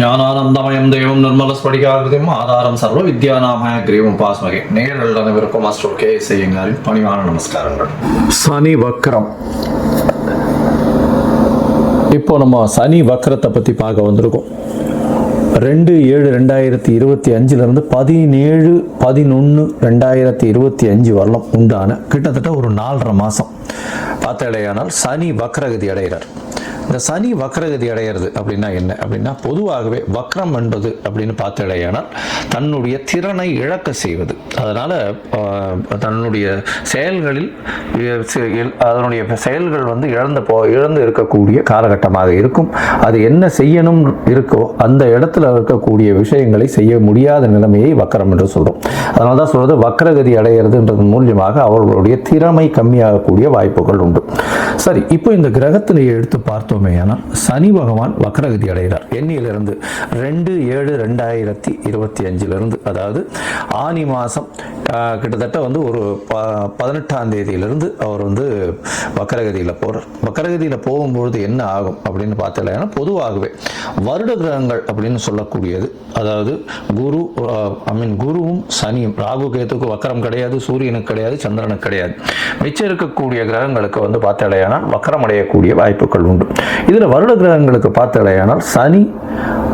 ஞானானந்தமயம் தெய்வம் நிர்மல ஸ்படிகாகிருதியும் ஆதாரம் சர்வ வித்யாநாமய கிரீவம் பாஸ்மகே. நேரில் அனைவருக்கும் மாஸ்டர் கே செய்யுங்காரின் பணிவான நமஸ்காரங்கள். சனி வக்ரம். இப்போ நம்ம சனி வக்ரத்தை பற்றி பார்க்க வந்திருக்கோம். ரெண்டு ஏழு ரெண்டாயிரத்தி இருபத்தி அஞ்சுலேருந்து பதினேழு பதினொன்று ரெண்டாயிரத்தி இருபத்தி அஞ்சு வரலாம் உண்டான கிட்டத்தட்ட ஒரு நாலரை மாதம் பார்த்தாலேயானால் சனி வக்ரகதி அடைகிறார். இந்த சனி வக்ரகதி அடையிறது அப்படின்னா என்ன? அப்படின்னா பொதுவாகவே வக்ரம் என்பது அப்படின்னு பார்த்தடையானால் தன்னுடைய திறனை இழக்க செய்வது. அதனால் தன்னுடைய செயல்களில் அதனுடைய செயல்கள் வந்து இழந்து போ இழந்து இருக்கக்கூடிய காலகட்டமாக இருக்கும். அது என்ன செய்யணும் இருக்கோ அந்த இடத்துல இருக்கக்கூடிய விஷயங்களை செய்ய முடியாத நிலைமையை வக்கரம் என்று சொல்கிறோம் அதனால தான் சொல்கிறது வக்ரகதி அடையிறதுன்றது மூலியமாக அவர்களுடைய திறமை கம்மியாகக்கூடிய வாய்ப்புகள் உண்டு. சரி இப்போ இந்த கிரகத்திலேயே எடுத்து பார்த்தோமே ஆனால் சனி பகவான் வக்ரகதி அடைகிறார். எண்ணியிலிருந்து ரெண்டு ஏழு ரெண்டாயிரத்தி இருபத்தி அஞ்சிலிருந்து அதாவது ஆனி மாதம் கிட்டத்தட்ட வந்து ஒரு ப பதினெட்டாம் தேதியிலிருந்து அவர் வந்து வக்கரகதியில் போகிறார் வக்கரகதியில் போகும்பொழுது என்ன ஆகும் அப்படின்னு பார்த்தீங்கன்னா பொதுவாகவே வருட கிரகங்கள் அப்படின்னு சொல்லக்கூடியது. அதாவது குரு ஐ மீன் குருவும் சனியும் ராகு கேத்துக்கு வக்கரம் கிடையாது சூரியனுக்கு கிடையாது சந்திரனுக்கு கிடையாது. மிச்சம் இருக்கக்கூடிய கிரகங்களுக்கு வந்து பார்த்தாலேயானால் வக்கரம் அடையக்கூடிய வாய்ப்புகள் உண்டு. இதில் வருட கிரகங்களுக்கு பார்த்தலையானால் சனி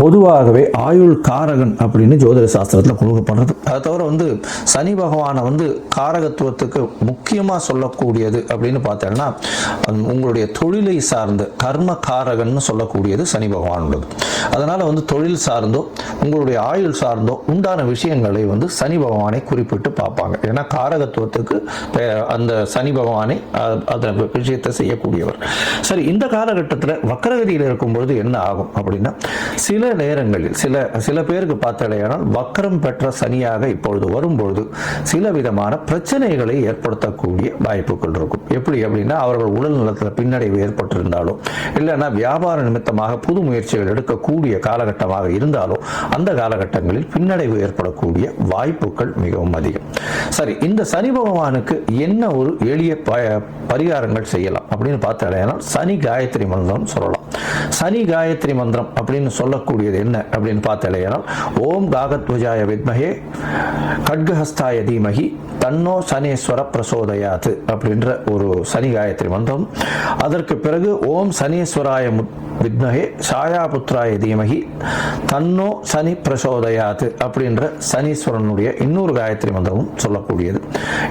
பொதுவாகவே ஆயுள் காரகன் அப்படின்னு ஜோதிட சாஸ்திரத்தில் கொடுக்கப்படுறது அதை தவிர வந்து சனி பகவானை வந்து காரகத்துவத்துக்கு முக்கியமாக சொல்லக்கூடியது அப்படின்னு பார்த்தோம்னா உங்களுடைய தொழிலை சார்ந்த கர்ம காரகன் சொல்லக்கூடியது சனி பகவானுடையது. அதனால் வந்து தொழில் சார்ந்தோ உங்களுடைய ஆயுள் சார்ந்தோ உண்டான விஷயங்களை வந்து சனி பகவானை குறிப்பிட்டு பார்ப்பாங்க. ஏன்னா காரகத்துவத்துக்கு அந்த சனி பகவானை அ- அந்த விஷயத்தை செய்யக்கூடியவர். சரி இந்த காலகட்டத்தில் வக்கரகதியில் இருக்கும்பொழுது என்ன ஆகும் அப்படின்னா சில நேரங்களில் சில சில பேருக்கு பார்த்தடையானால் வக்கரம் பெற்ற சனியாக இப்பொழுது வரும்பொழுது சில விதமான பிரச்சனைகளை ஏற்படுத்தக்கூடிய வாய்ப்புகள் இருக்கும். எப்படி அப்படின்னா அவர்கள் உடல் நலத்தில் பின்னடைவு ஏற்பட்டிருந்தாலும் இல்லைன்னா வியாபார நிமித்தமாக புது முயற்சிகள் எடுக்கக்கூடிய காலகட்டமாக இருந்தாலும் அந்த காலகட்டங்களில் பின்னடைவு ஏற்படக்கூடிய வாய்ப்புகள் மிகவும் அதிகம். சரி இந்த சனி பகவானுக்கு என்ன ஒரு எளிய பரிகாரங்கள் செய்யலாம் அப்படின்னு பார்த்தடையானால் சனி காயத்ரி மந்திரம் சொல்லலாம். சனி காயத்ரி மந்திரம் அப்படின்னு சொல்லக்கூடிய சொல்லக்கூடியது என்ன அப்படின்னு பார்த்தாலேனால் ஓம் காகத்வஜாய வித்மகே கட்கஹஸ்தாய தீமகி தன்னோ சனீஸ்வர பிரசோதயாத் அப்படின்ற ஒரு சனி காயத்ரி மந்திரம். அதற்கு பிறகு ஓம் சனீஸ்வராய வித்மகே சாயாபுத்ராய தீமகி தன்னோ சனி பிரசோதயாத் அப்படின்ற சனீஸ்வரனுடைய இன்னொரு காயத்ரி மந்திரமும் சொல்லக்கூடியது.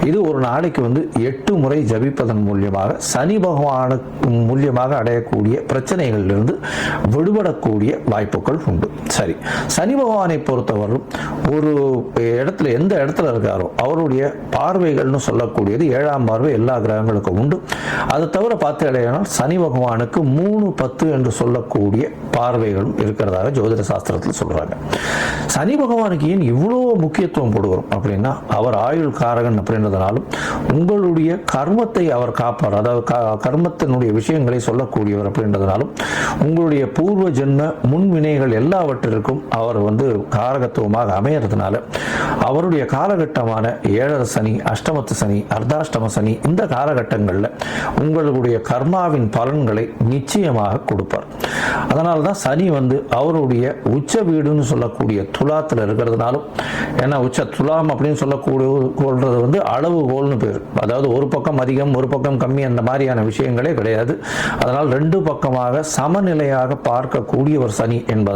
இது ஒரு நாளைக்கு வந்து எட்டு முறை ஜபிப்பதன் மூலியமாக சனி பகவானுக்கு மூலியமாக அடையக்கூடிய பிரச்சனைகளிலிருந்து விடுபடக்கூடிய வாய்ப்புகள் உண்டு. சரி. சனி பகவானை பொறுத்தவரையும் ஒரு இடத்துல எந்த இடத்துல இருக்காரோ அவருடைய பார்வைகள்னு சொல்லக்கூடியது ஏழாம் பார்வை எல்லா கிரகங்களுக்கும் உண்டு. அதை தவிர பார்த்து பார்த்தாலேயானால் சனி பகவானுக்கு மூணு பத்து என்று சொல்லக்கூடிய பார்வைகளும் இருக்கிறதாக ஜோதிட சாஸ்திரத்தில் சொல்கிறாங்க சனி பகவானுக்கு ஏன் இவ்வளோ முக்கியத்துவம் கொடுக்குறோம் அப்படின்னா அவர் ஆயுள் காரகன் அப்படின்றதுனாலும் உங்களுடைய கர்மத்தை அவர் காப்பார் அதாவது கர்மத்தினுடைய விஷயங்களை சொல்லக்கூடியவர் அப்படின்றதுனாலும் உங்களுடைய பூர்வ ஜென்ம முன்வினைகள் எல்லாவற்றிற்கும் அவர் வந்து காரகத்துவமாக அமையறதுனால அவருடைய காலகட்டமான ஏழரை சனி அஷ்டமத்து சனி அர்த்தாஷ்டம சனி இந்த காலகட்டங்களில் உங்களுடைய கர்மாவின் பலன்களை நிச்சயமாக கொடுப்பார். அதனால தான் சனி வந்து அவருடைய உச்ச வீடுன்னு சொல்லக்கூடிய துலாத்தில் இருக்கிறதுனாலும் ஏன்னா உச்ச துலாம் அப்படின்னு சொல்லக்கூடிய கொள்றது வந்து அளவுகோல்னு பேர். அதாவது ஒரு பக்கம் அதிகம் ஒரு பக்கம் கம்மி அந்த மாதிரியான விஷயங்களே கிடையாது. அதனால் ரெண்டு பக்கமாக சமநிலையாக பார்க்கக்கூடிய ஒரு சனி என்பதால்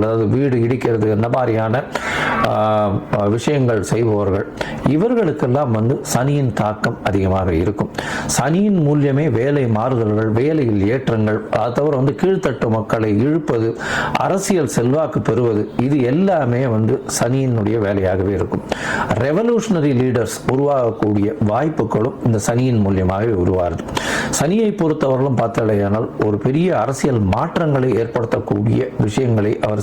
செய்பவர்கள் அதாவது வீடு இடிக்கிறது இந்த மாதிரியான விஷயங்கள் செய்பவர்கள். இவர்களுக்கெல்லாம் வந்து சனியின் தாக்கம் அதிகமாக இருக்கும். சனியின் மூலியமே வேலை மாறுதல்கள் வேலையில் ஏற்றங்கள் அது தவிர வந்து கீழ்த்தட்டு மக்களை இழுப்பது அரசியல் செல்வாக்கு பெறுவது இது எல்லாமே வந்து சனியினுடைய வேலையாகவே இருக்கும். ரெவல்யூஷனரி லீடர்ஸ் உருவாகக்கூடிய வாய்ப்புகளும் இந்த சனியின் மூலியமாகவே உருவாகுது. சனியை பொறுத்தவர்களும் பார்த்தாலேயானால் ஒரு பெரிய அரசியல் மாற்றங்களை ஏற்படுத்தக்கூடிய விஷயங்களை அவர்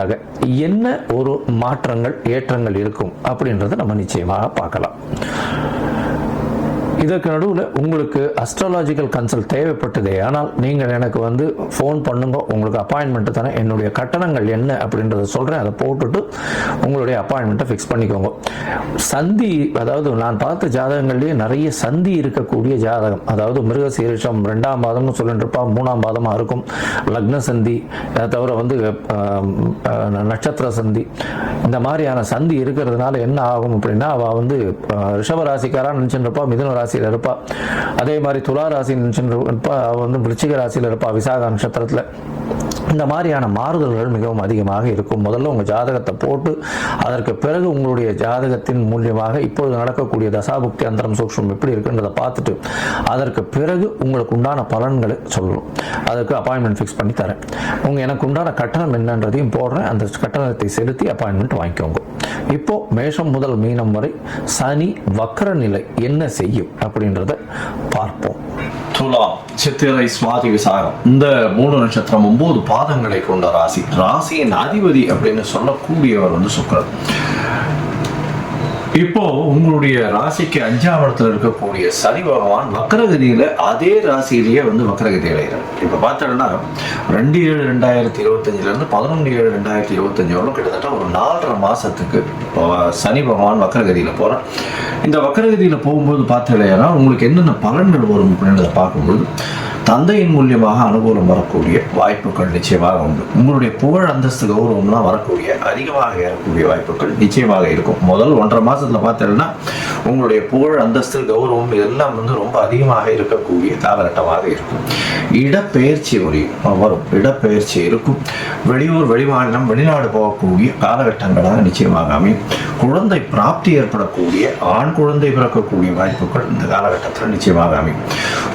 என்ன ஒரு மாற்றங்கள் ஏற்றங்கள் இருக்கும் அப்படின்றத நம்ம நிச்சயமாக பார்க்கலாம். இதற்கு நடுவில் உங்களுக்கு அஸ்ட்ராலாஜிக்கல் கன்சல்ட் தேவைப்பட்டதே. ஆனால் நீங்கள் எனக்கு வந்து ஃபோன் பண்ணுங்க உங்களுக்கு அப்பாயின்மெண்ட்டு தானே என்னுடைய கட்டணங்கள் என்ன அப்படின்றத சொல்கிறேன் அதை போட்டுட்டு உங்களுடைய அப்பாயின்மெண்ட்டை ஃபிக்ஸ் பண்ணிக்கோங்க. சந்தி அதாவது நான் பார்த்த ஜாதகங்கள்லேயே நிறைய சந்தி இருக்கக்கூடிய ஜாதகம். அதாவது மிருகசீரிஷம் ரெண்டாம் பாதம்னு சொல்லிட்டு இருப்பா மூணாம் பாதமாக இருக்கும். லக்ன சந்தி அதை தவிர வந்து நட்சத்திர சந்தி. இந்த மாதிரியான சந்தி இருக்கிறதுனால என்ன ஆகும் அப்படின்னா அவள் வந்து ஆஹ், ராசிக்காரா நினச்சிட்டு இருப்பா மிதுன ராசியில் இருப்பா. அதே மாதிரி துலா ராசி இருப்பா அவள் வந்து விருச்சிக ராசியில் இருப்பா விசாக நட்சத்திரத்தில். இந்த மாதிரியான மாறுதல்கள் மிகவும் அதிகமாக இருக்கும். முதல்ல உங்கள் ஜாதகத்தை போட்டு அதற்கு பிறகு உங்களுடைய ஜாதகத்தின் மூலியமாக இப்பொழுது நடக்கக்கூடிய தசாபுக்தி அந்தரம் சூக்ஷ்மம் எப்படி இருக்குன்றதை பார்த்துட்டு அதற்கு பிறகு உங்களுக்கு உண்டான பலன்களை சொல்லணும். அதுக்கு அப்பாயின்மெண்ட் ஃபிக்ஸ் பண்ணி தரேன். உங்கள் எனக்கு உண்டான கட்டணம் என்னன்றதையும் போடுறேன். அந்த கட்டணத்தை செலுத்தி அப்பாயின்மெண்ட் வாங்கிக்கோங்க. இப்போ மேஷம் முதல் மீனம் வரை சனி வக்கர நிலை என்ன செய்யும் அப்படின்றத பார்ப்போம். துலாம் சித்திரை சுவாதி விசாகம். இந்த மூணு நட்சத்திரம் ஒன்பது பாதங்களை கொண்ட ராசி. ராசியின் அதிபதி அப்படின்னு சொல்லக்கூடியவர் வந்து சுக்கரன். இப்போ உங்களுடைய ராசிக்கு அஞ்சாம் இடத்துல இருக்கக்கூடிய சனி பகவான் வக்கரகதியில அதே ராசியிலேயே வந்து வக்கரகதி அடைகிறார். இப்ப பார்த்தோம்னா ரெண்டு ஏழு ரெண்டாயிரத்தி இருபத்தஞ்சுல இருந்து பதினொன்று ஏழு ரெண்டாயிரத்தி இருபத்தஞ்சு வரலும் கிட்டத்தட்ட ஒரு நாலரை மாசத்துக்கு இப்போ சனி பகவான் வக்கரகதியில போறான் இந்த வக்கரகதியில போகும்போது பார்த்தீங்கன்னா உங்களுக்கு என்னென்ன பலன்கள் வரும் அப்படின்றத பார்க்கும்போது தந்தையின் மூலியமாக அனுகூலம் வரக்கூடிய வாய்ப்புகள் நிச்சயமாக உண்டு. உங்களுடைய புகழ் அந்தஸ்து கௌரவம்லாம் வரக்கூடிய அதிகமாக ஏறக்கூடிய வாய்ப்புகள் நிச்சயமாக இருக்கும். முதல் ஒன்றரை மாசத்துல பார்த்தீங்கன்னா உங்களுடைய புகழ் அந்தஸ்து கௌரவம் இதெல்லாம் வந்து ரொம்ப அதிகமாக இருக்கக்கூடிய காலகட்டமாக இருக்கும். இடப்பெயர்ச்சி ஒரு வரும். இடப்பெயர்ச்சி இருக்கும். வெளியூர் வெளிமாநிலம் வெளிநாடு போகக்கூடிய காலகட்டங்களாக நிச்சயமாக அமையும். குழந்தை பிராப்தி ஏற்படக்கூடிய ஆண் குழந்தை பிறக்கக்கூடிய வாய்ப்புகள் இந்த காலகட்டத்தில் நிச்சயமாக அமையும்.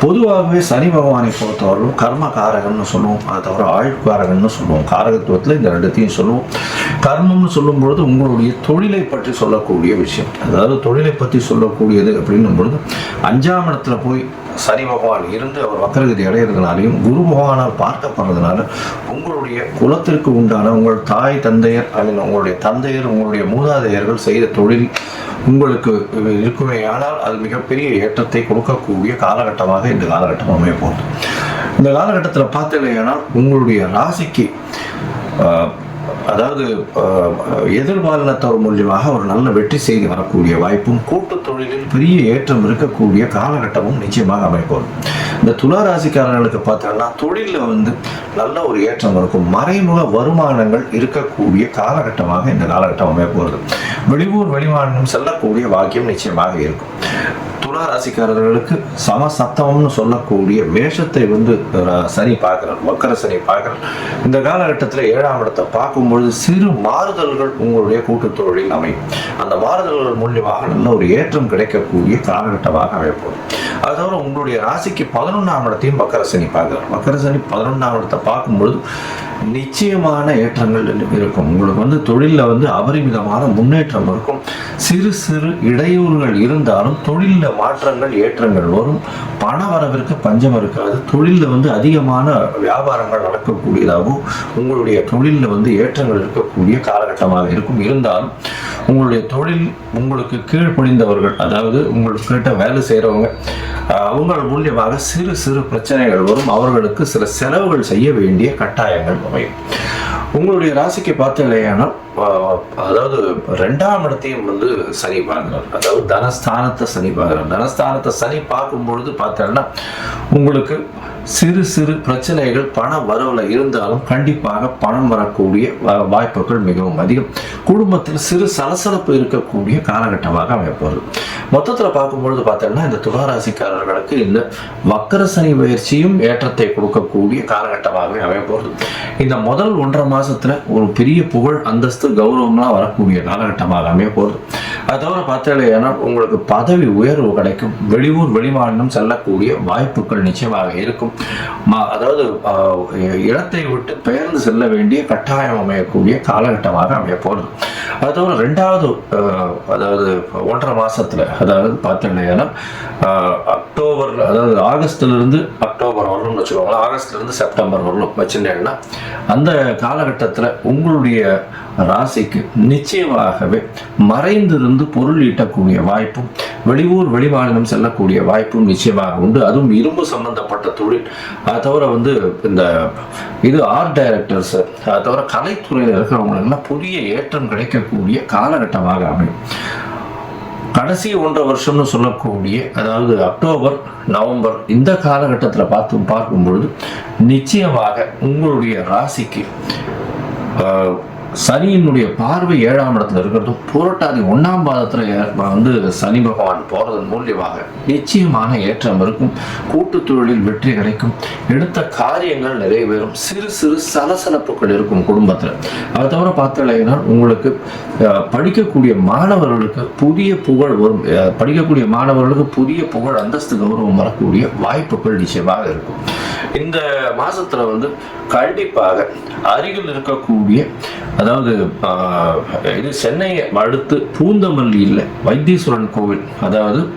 பொதுவாகவே சனி பகவான் பொறுத்தவரையும் கர்ம காரகன்னு சொல்லுவோம். அதை தவிர ஆழ்காரகம்னு சொல்லுவோம். காரகத்துவத்தில் இந்த ரெண்டுத்தையும் சொல்லுவோம். கர்மம்னு சொல்லும் பொழுது உங்களுடைய தொழிலை பற்றி சொல்லக்கூடிய விஷயம். அதாவது தொழிலை பற்றி சொல்லக்கூடியது அப்படின்னும் பொழுது அஞ்சாம் இடத்துல போய் சனி பகவான் இருந்து அவர் வக்கரகதி அடைகிறதுனாலையும் குரு பகவானால் பார்க்கப்படுறதுனால உங்களுடைய குலத்திற்கு உண்டான உங்கள் தாய் தந்தையர் அல்லது உங்களுடைய தந்தையர் உங்களுடைய மூதாதையர்கள் செய்த தொழில் உங்களுக்கு இருக்குமே ஆனால் அது மிகப்பெரிய ஏற்றத்தை கொடுக்கக்கூடிய காலகட்டமாக இந்த காலகட்டம் அமைய போகுது. இந்த காலகட்டத்தில் பார்த்தீங்கன்னா உங்களுடைய ராசிக்கு அதாவது ஆஹ், எதிர்பாலினத்தவர் மூலியமாக ஒரு நல்ல வெற்றி செய்தி வரக்கூடிய வாய்ப்பும் கூட்டு தொழிலில் பெரிய ஏற்றம் இருக்கக்கூடிய காலகட்டமும் நிச்சயமாக அமைப்போம். இந்த துலா ராசிக்காரர்களுக்கு பார்த்தோம்னா தொழிலில் வந்து நல்ல ஒரு ஏற்றம் இருக்கும். மறைமுக வருமானங்கள் இருக்கக்கூடிய காலகட்டமாக இந்த காலகட்டம் அமைய போகிறது. வெளியூர் வெளிமாநிலம் செல்லக்கூடிய வாக்கியம் நிச்சயமாக இருக்கும். துலா ராசிக்காரர்களுக்கு சம சொல்லக்கூடிய மேஷத்தை வந்து சனி பார்க்கிறார் வக்கர சனி பார்க்கிறார். இந்த காலகட்டத்தில் ஏழாம் இடத்தை பார்க்கும்பொழுது சிறு மாறுதல்கள் உங்களுடைய கூட்டுத் தொழிலில் அமையும். அந்த மாறுதல்கள் மூலியமாக நல்ல ஒரு ஏற்றம் கிடைக்கக்கூடிய காலகட்டமாக அமைப்போம் அது தவிர உங்களுடைய ராசிக்கு பதினொன்றாம் இடத்தையும் வக்கர சனி பார்க்கிறார். வக்கர சனி பதினொன்றாம் இடத்தை பார்க்கும்பொழுது நிச்சயமான ஏற்றங்கள் இருக்கும். உங்களுக்கு வந்து தொழிலில் வந்து அபரிமிதமான முன்னேற்றம் இருக்கும். சிறு சிறு இடையூறுகள் இருந்தாலும் தொழிலில் மாற்றங்கள் ஏற்றங்கள் வரும். பண வரவிற்கு பஞ்சம் இருக்காது. தொழிலில் வந்து அதிகமான வியாபாரங்கள் நடக்கக்கூடியதாகவும் உங்களுடைய தொழிலில் வந்து ஏற்றங்கள் இருக்கக்கூடிய காலகட்டமாக இருக்கும். இருந்தாலும் உங்களுடைய தொழில் உங்களுக்கு கீழ்ப்பணிந்தவர்கள் அதாவது உங்களுக்கு கிட்ட வேலை செய்கிறவங்க அவங்கள் மூலியமாக சிறு சிறு பிரச்சனைகள் வரும். அவர்களுக்கு சில செலவுகள் செய்ய வேண்டிய கட்டாயங்கள் அமையும் உங்களுடைய ராசிக்கு பார்த்தீங்கன்னா அதாவது ரெண்டாம் இடத்தையும் வந்து சனி பார்க்கிறார். அதாவது தனஸ்தானத்தை சனி பார்க்கிறார். தனஸ்தானத்தை சனி பார்க்கும் பொழுது பார்த்தோன்னா உங்களுக்கு சிறு சிறு பிரச்சனைகள் பண வரவில் இருந்தாலும் கண்டிப்பாக பணம் வரக்கூடிய வாய்ப்புகள் மிகவும் அதிகம். குடும்பத்தில் சிறு சலசலப்பு இருக்கக்கூடிய காலகட்டமாக அமைப்பது மொத்தத்தில் பார்க்கும்பொழுது பார்த்தோம்னா இந்த துளாராசிக்காரர்களுக்கு இந்த வக்கர சனி பயிற்சியும் ஏற்றத்தை கொடுக்கக்கூடிய காலகட்டமாகவே அமையப்போகுது. இந்த முதல் ஒன்றரை மாசத்துல ஒரு பெரிய புகழ் அந்தஸ்து கௌரவம்லாம் வரக்கூடிய காலகட்டமாக அமையப்போகுது. அது தவிர பார்த்தீங்கன்னா உங்களுக்கு பதவி உயர்வு கிடைக்கும். வெளியூர் வெளிமாநிலம் செல்லக்கூடிய வாய்ப்புகள் நிச்சயமாக இருக்கும். அதாவது இடத்தை விட்டு பெயர்ந்து செல்ல வேண்டிய கட்டாயம் அமையக்கூடிய காலகட்டமாக அமைய போகிறது அது தவிர ரெண்டாவது அதாவது ஒன்றரை மாசத்துல அதாவது பார்த்தீங்கன்னா ஆஹ், அக்டோபர் அதாவது ஆகஸ்ட்லேருந்து அக்டோபர் வரணும்னு வச்சுக்கோங்களேன் ஆகஸ்ட்லேருந்து செப்டம்பர் வரணும் வச்சுட்டேன்னா அந்த காலகட்டத்தில் உங்களுடைய ராசிக்கு நிச்சயமாகவே மறைந்திருந்து பொருள் ஈட்டக்கூடிய வாய்ப்பும் வெளியூர் வெளிமாநிலம் செல்லக்கூடிய வாய்ப்பும் நிச்சயமாக உண்டு. அதுவும் இரும்பு சம்பந்தப்பட்ட தொழில். அதை தவிர வந்து இந்த இது ஆர்ட் டைரக்டர்ஸ் அதை தவிர கலைத்துறையில் இருக்கிறவங்களுக்கெல்லாம் புதிய ஏற்றம் கிடைக்கக்கூடிய காலகட்டமாக அமையும். கடைசி ஒன்றரை வருஷம்னு சொல்லக்கூடிய அதாவது அக்டோபர் நவம்பர் இந்த காலகட்டத்தில் பார்த்து பார்க்கும் பொழுது நிச்சயமாக உங்களுடைய ராசிக்கு ஆஹ், சனியினுடைய பார்வை ஏழாம் இடத்துல இருக்கிறதும் புரட்டாதி ஒன்னாம் பாதத்துல வந்து சனி பகவான் போறதன் மூலியமாக நிச்சயமான ஏற்றம் இருக்கும். கூட்டு தொழிலில் வெற்றி கிடைக்கும். எடுத்த காரியங்கள் நிறைவேறும் சிறு சிறு சலசலப்புகள் இருக்கும் குடும்பத்துல. அது தவிர பார்த்தீங்கன்னா உங்களுக்கு படிக்கக்கூடிய மாணவர்களுக்கு புதிய புகழ் வரும். படிக்கக்கூடிய மாணவர்களுக்கு புதிய புகழ் அந்தஸ்து கௌரவம் வரக்கூடிய வாய்ப்புகள் நிச்சயமாக இருக்கும். இந்த மாசத்துல வந்து கண்டிப்பாக அருகில் இருக்கக்கூடிய அதாவது இது சென்னையை அடுத்து பூந்தமல்லியில் வைத்தீஸ்வரன் கோவில். அதாவது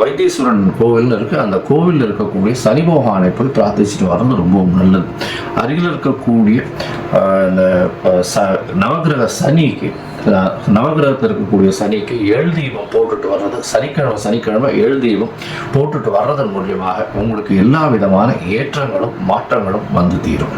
வைத்தீஸ்வரன் கோவில்னு இருக்கு. அந்த கோவிலில் இருக்கக்கூடிய சனி பகவானை போய் பிரார்த்திச்சுட்டு வரது ரொம்பவும் நல்லது. அருகில் இருக்கக்கூடிய இந்த நவகிரக ச- நவக்கிரக சனிக்கு நவகிரகத்தில் இருக்கக்கூடிய சனிக்கு ஏழு தீபம் போட்டுட்டு வர்றது சனிக்கிழமை சனிக்கிழமை ஏழு தீபம் போட்டுட்டு வர்றதன் மூலியமாக உங்களுக்கு எல்லா விதமான ஏற்றங்களும் மாற்றங்களும் வந்து தீரும்.